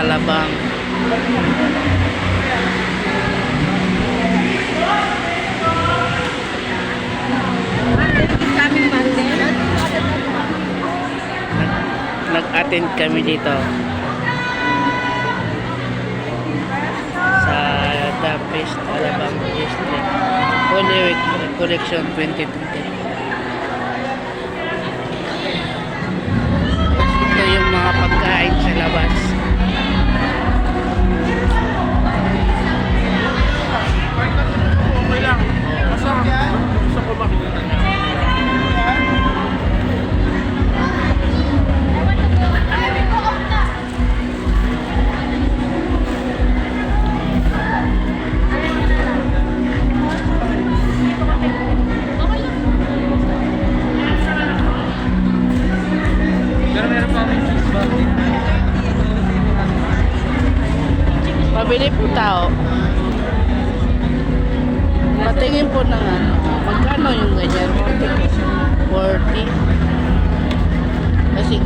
Alabang. Kaming Monday. Nag-attend kami dito. Sa The Best Alabang District. Holy Week Collection 2020. 40. Kasi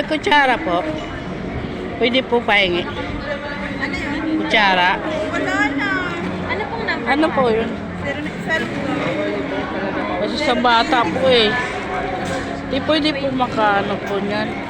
may kutsara po. Pwede po pahingi. Ano yun? Kutsara. Wala na. Ano pong number? Ano po yun? Kasi sa bata po eh. Di pwede po makaano po niyan.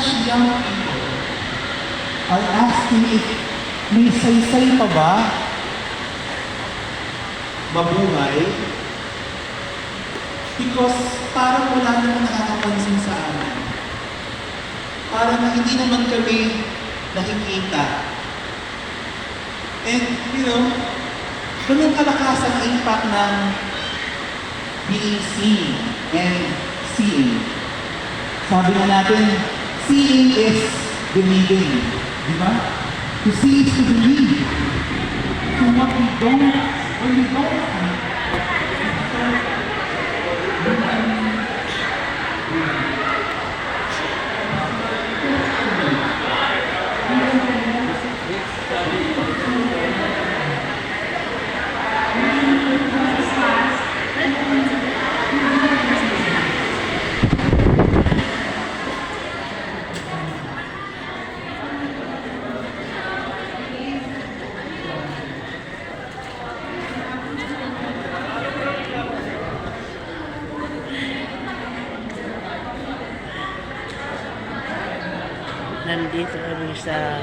Such young people are asking if may saysay pa ba mabuhay? Because parang wala naman nakakapansin sa amin. Parang na hindi naman kami nakikita. And, you know, ganun kalakas ang impact ng being seen and seeing. Sabi nga natin, seeing is believing. Di ba? To see is to believe. So what we don't, when we don't see, Nandito kami sa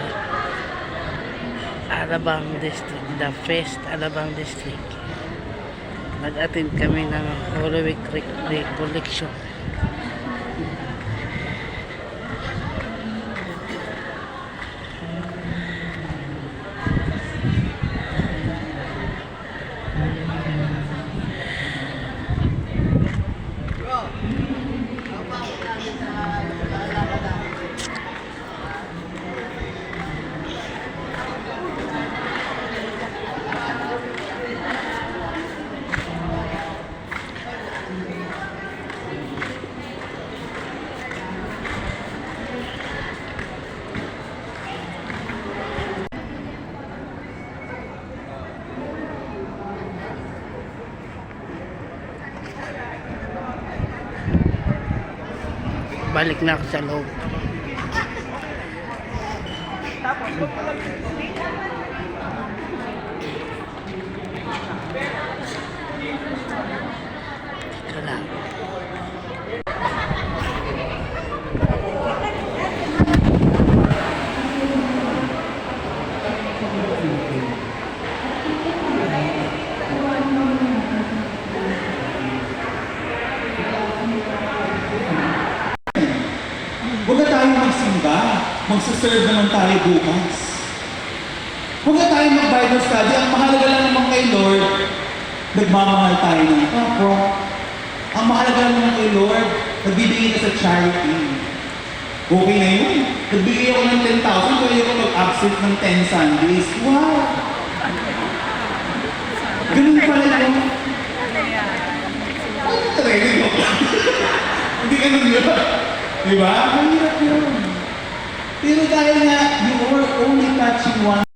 Alabang District, the Fest Alabang District. Nag-attend kami ng Holy Week Re- Recollection. Balik na ako sa loob. Ito na tayo magsimba. Magsaserve naman tayo bukas. Huwag na tayo mag-Bible study. Ang mahalaga lang naman kay Lord, nagmamahal tayo ng kapwa. Ang mahalaga lang naman kay Lord, nagbibigay ka sa charity. Okay na yun. Nagbigay ako ng 10,000, pwede ako mag-absent ng 10 Sundays. Wow! Ganun pala yun. Training mo Hindi ganun yun. Di ba? Mahirap yun. Pero dahil nga, you are only touching one